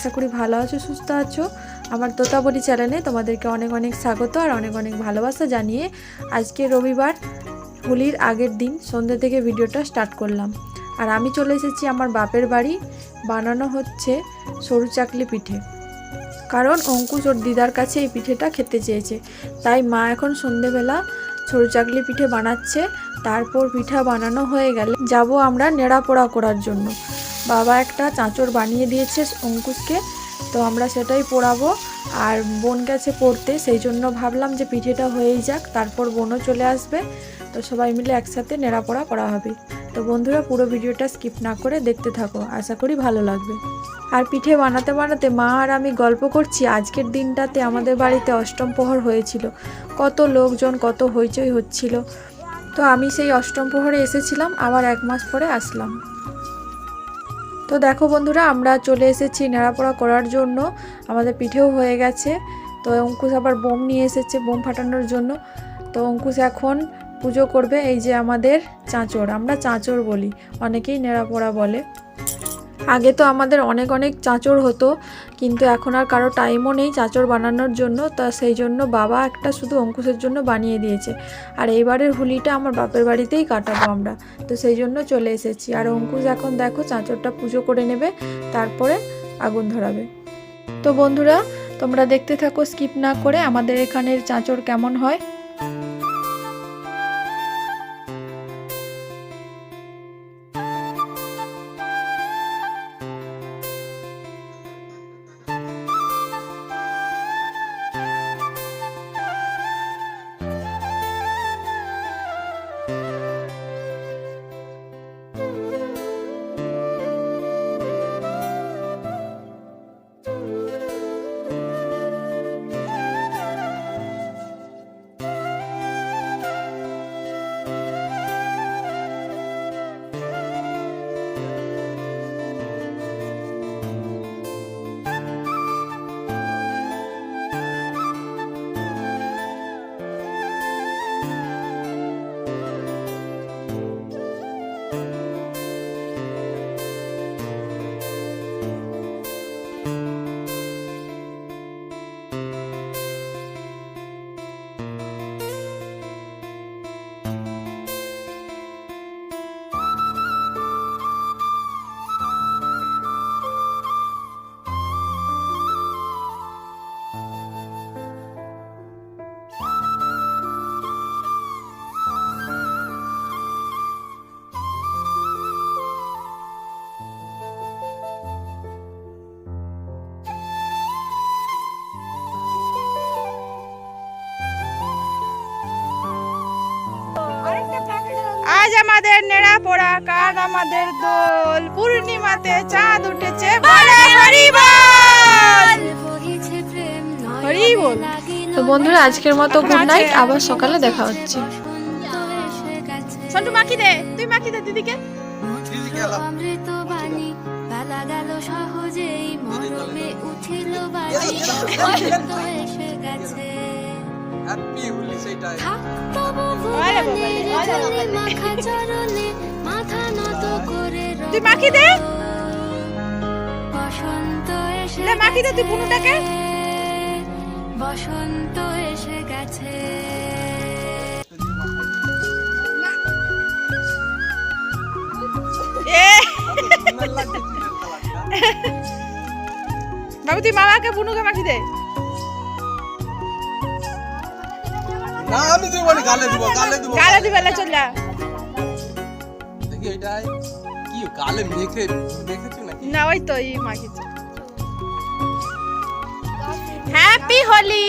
আশা করি ভালো আছো, সুস্থ আছো। আমার তোতাবলি চ্যানেলে তোমাদেরকে অনেক অনেক স্বাগত আর অনেক অনেক ভালোবাসা জানিয়ে আজকে রবিবার, হোলির আগের দিন সন্ধ্যে থেকে ভিডিওটা স্টার্ট করলাম। আর আমি চলে এসেছি আমার বাপের বাড়ি, বানানো হচ্ছে সরু চাকলি পিঠে। কারণ অঙ্কুশ ওর দিদার কাছে এই পিঠেটা খেতে চেয়েছে। তাই মা এখন সন্ধেবেলা সরু চাকলি পিঠে বানাচ্ছে। তারপর পিঠা বানানো হয়ে গেলে যাব আমরা নেড়া পোড়া করার জন্য। বাবা একটা চাঁচর বানিয়ে দিয়েছে অঙ্কুশকে, তো আমরা সেটাই পোড়াবো। আর বোন গেছে পড়তে, সেই জন্য ভাবলাম যে পিঠেটা হয়েই যাক, তারপর বোনও চলে আসবে। তো সবাই মিলে একসাথে নেড়া পোড়া করা হবে। তো বন্ধুরা, পুরো ভিডিওটা স্কিপ না করে দেখতে থাকো, আশা করি ভালো লাগবে। আর পিঠে বানাতে বানাতে মা আর আমি গল্প করছি। আজকের দিনটাতে আমাদের বাড়িতে অষ্টম প্রহর হয়েছিল। কত লোকজন, কত হইচই হচ্ছিল। তো আমি সেই অষ্টম প্রহরে এসেছিলাম, আবার এক মাস পরে আসলাম। তো দেখো বন্ধুরা, আমরা চলে এসেছি নেড়াপড়া করার জন্য। আমাদের পিঠেও হয়ে গেছে। তো অঙ্কুশ আবার বোম নিয়ে এসেছে, বোম ফাটানোর জন্য। তো অঙ্কুশ এখন পুজো করবে এই যে আমাদের চাঁচর আমরা চাঁচর বলি, অনেকেই নেড়াপড়া বলে। আগে তো আমাদের অনেক অনেক চাঁচড় হতো, কিন্তু এখন আর কারও টাইমও নেই চাঁচড় বানানোর জন্য, তা সেই জন্য বাবা একটা শুধু অঙ্কুশের জন্য বানিয়ে দিয়েছে। আর এইবারের হুলিটা আমার বাপের বাড়িতেই কাটাবো আমরা, তো সেই জন্য চলে এসেছি। আর অঙ্কুশ এখন দেখো চাঁচড়টা পুজো করে নেবে, তারপরে আগুন ধরাবে। তো বন্ধুরা, তোমরা দেখতে থাকো স্কিপ না করে আমাদের এখানের চাঁচড় কেমন হয়। আজ আমাদের নেড়া পোড়া কাল আমাদের দোল। পূর্ণিমাতে চাঁদ উঠেছে হরি বল। তো বন্ধুরা আজকের মতো গুড নাইট আবার সকালে দেখা হচ্ছে। সন্টু মাখি দে তুই মাখি দে দিদিকে। অমৃত বাণী বেলা গেল সহজেই মরমে উঠিল বাণী এসে গেছে। হ্যাপি হোলি রব। তুই মাখি দে। বসন্ত এসে মাখি দে তুই গেছে। বুনুটাকে। বসন্ত এসে গেছে। এ। বাবু তুই মামাকে বুনুকে মাখি দে। না আমি দিব না গালে দিব গালে দিব। গালে দিবে লে চল যা দেখি এটাই। কি গালে মেখে মেখেছো নাকি? না ওই তো এই মাখিছে হ্যাপি হোলি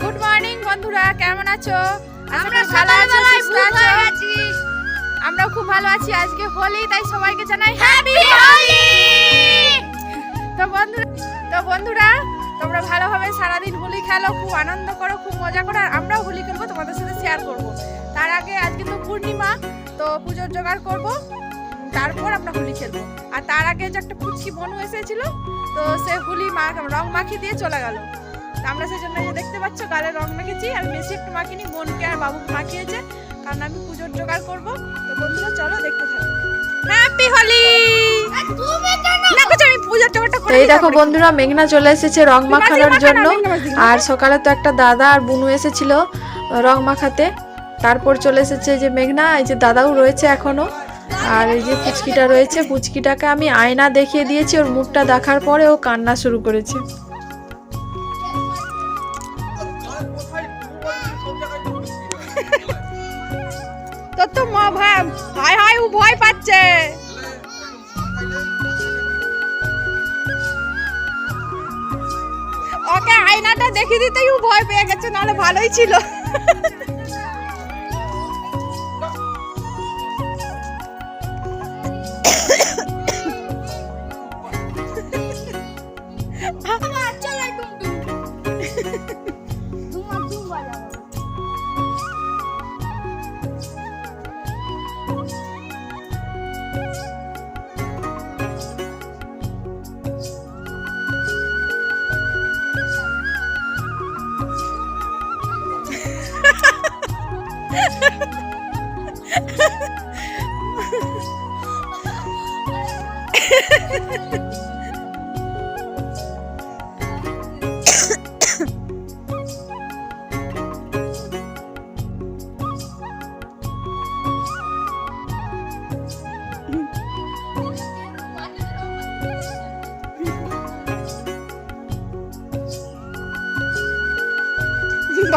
গুড মর্নিং বন্ধুরা কেমন আছো? আমরা ভালো আছো আমরা খুব ভালো আছি আজকে হোলি তাই সবাইকে জানাই হ্যাপি হোলি খেলো খুব আনন্দ করো, খুব মজা করো, আর আমরাও হোলি খেলব, তোমাদের সাথে শেয়ার করব। তার আগে আজকে তো পূর্ণিমা, তো পুজোর জোগাড় করব, তারপর আমরা হোলি খেলব। আর তার আগে যে একটা পুচকি বনু এসেছিল, তো সে হোলি মা রং মাখিয়ে দিয়ে চলে গেল। আমরা সেই জন্য দেখতে পাচ্ছ, গালে রং মেখেছি, আর বেশি একটু মাখিনি, বোনকে আর বাবু মাখিয়েছে। কারণ আমি পুজোর জোগাড় করব। তো বন্ধুরা, চলো দেখতে থাকো। হ্যাপি হোলি এই দেখো বন্ধুরা মেঘনা চলে এসেছে রং মাখানোর জন্য। আর সকালে তো একটা দাদা আর বুনু এসেছিল রং মাখাতে। তারপর চলে এসেছে যে মেঘনা এই যে দাদাও রয়েছে এখনও। আর এই যে পুচকিটা রয়েছে পুচকিটাকে আমি আয়না দেখিয়ে দিয়েছি ওর মুখটা দেখার পরে ও কান্না শুরু করেছে। তোর তো মা হায় হায় ও ভয় পাচ্ছে। ওকে আয়নাটা দেখে দিতেই ভয় পেয়ে গেছে নাহলে ভালোই ছিল।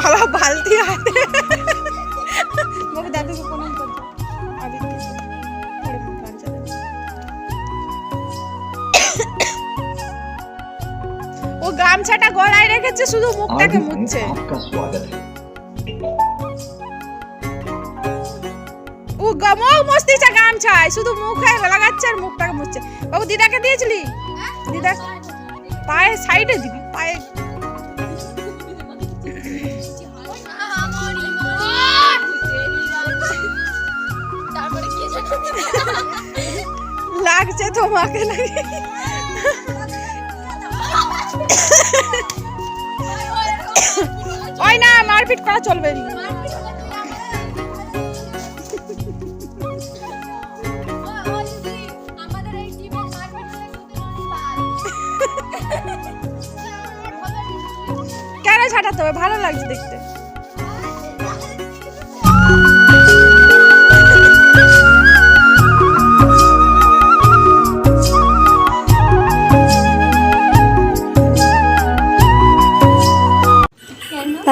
বাবা বালতি বাবা দাদুকে প্রণাম করো ও গামছাটা গলায় রেখেছে শুধু মুখটাকে মুছছে ও গামও মস্তিছে গামছায় শুধু মুখে লাগাচ্ছে আর মুখটাকে মুছছে বাবু দিদাকে দিয়েছিলি? হ্যাঁ? দিদা পায়ে সাইডে দিবি পায়ে লাগছে তোমাকে ওই না মারপিট করা চলবে। না কেন ছাটাতে হবে? ভালো লাগছে দেখতে।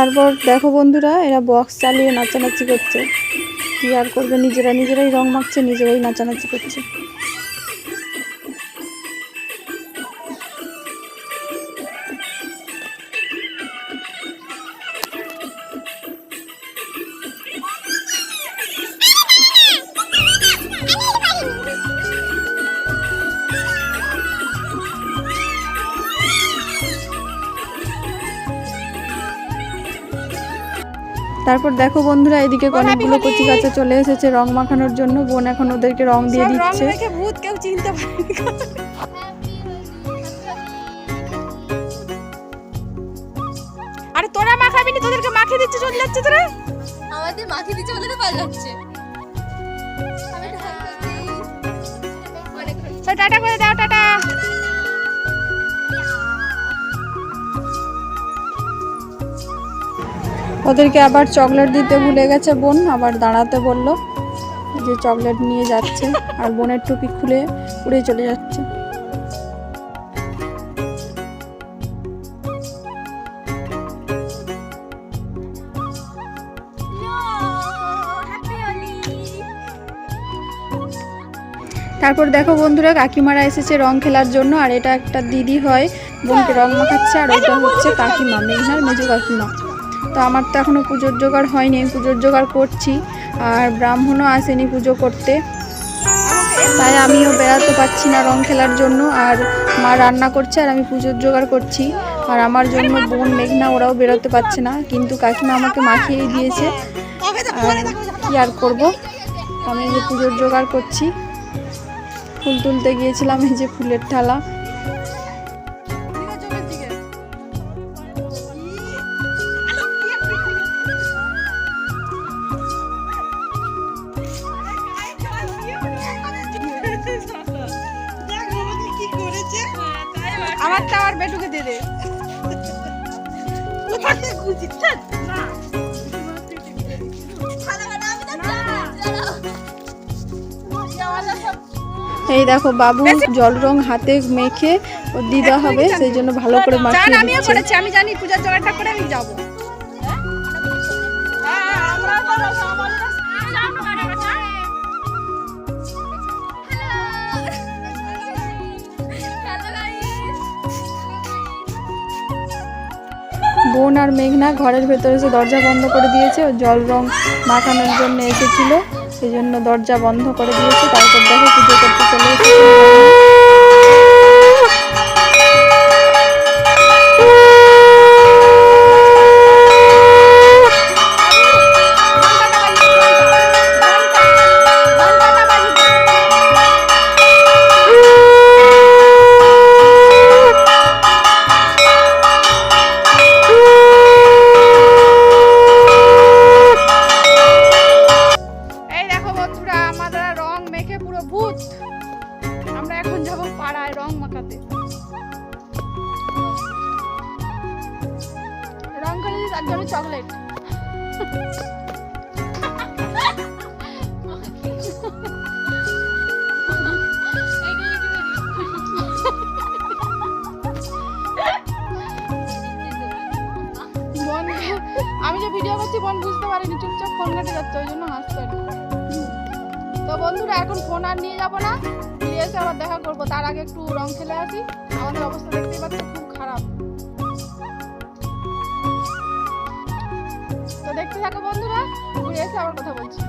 তারপর দেখো বন্ধুরা, এরা বক্স চালিয়ে নাচানাচি করছে। কি আর করবে? নিজেরা নিজেরাই রং মাখছে, নিজেরাই নাচানাচি করছে। তারপর দেখো বন্ধুরা এদিকে অনেকগুলো কচি কাঁচা চলে এসেছে রং মাখানোর জন্য। বোন এখন ওদেরকে রং দিয়ে দিচ্ছে। ভূত কেউ চিনতে আরে তোরা মাখাবি নি তোদেরকে মাখিয়ে দিচ্ছে চলে যাচ্ছে তোরা। আমাদের দিচ্ছে বলে তো টাটা করে দাও টাটা। ওদেরকে আবার চকলেট দিতে ভুলে গেছে বোন, আবার দাঁড়াতে বলল যে চকলেট নিয়ে যাচ্ছে আর বোনের টুপি খুলে উড়ে চলে যাচ্ছে। তারপর দেখো বন্ধুরা, কাকিমারা এসেছে রং খেলার জন্য, আর এটা একটা দিদি হয়, বোনকে রং মাখাচ্ছে আর ওটা হচ্ছে কাকিমা, মেঘনার মেজো কাকিমা। তো আমার তো এখনও পুজোর জোগাড় হয়নি পুজোর জোগাড় করছি। আর ব্রাহ্মণও আসেনি পুজো করতে। তাই আমিও বেড়াতে পারছি না রং খেলার জন্য, আর মা রান্না করছে আর আমি পুজোর জোগাড় করছি। আর আমার জন্য বোন মেঘনা ওরাও বেরোতে পারছে না, কিন্তু কাকিমা আমাকে মাখিয়েই দিয়েছে। আর কি আর করব? আমি যে পুজোর জোগাড় করছি। ফুল তুলতে গিয়েছিলাম এই যে ফুলের থালা। আমারটা আমার বেটুকে দিয়ে দে এই দেখো বাবু জল রং হাতে মেখে ও দিদা হবে সেই জন্য ভালো করে মাখিয়ে আমিও করেছি আমি জানি পূজার জোগাড়টা করে আমি যাব বোন আর মেঘনা ঘরের ভেতরে এসে দরজা বন্ধ করে দিয়েছে জল রং মাখানোর জন্য এসেছিল। সেই জন্য দরজা বন্ধ করে দিয়েছে। তারপর দেখো পুজো করতে চলে এসেছে। মেখে পুরো ভূত। আমরা এখন যাব পাড়ায় রং মাখাতে। রং করে তার জন্য চকলেট। আমি যে ভিডিও করছি, বোন বুঝতে পারিনি। চুপচাপ ফোন ঘাটে যাচ্ছে, ওই জন্য কি। তো বন্ধুরা, এখন ফোন আর নিয়ে যাব না। ফিরে এসে আবার দেখা করব। তার আগে একটু রং খেলে আসি। আমাদের অবস্থা দেখতেই পাচ্ছি খুব খারাপ। তো দেখতে থাকো বন্ধুরা ঘুরে এসে আবার কথা বলছি।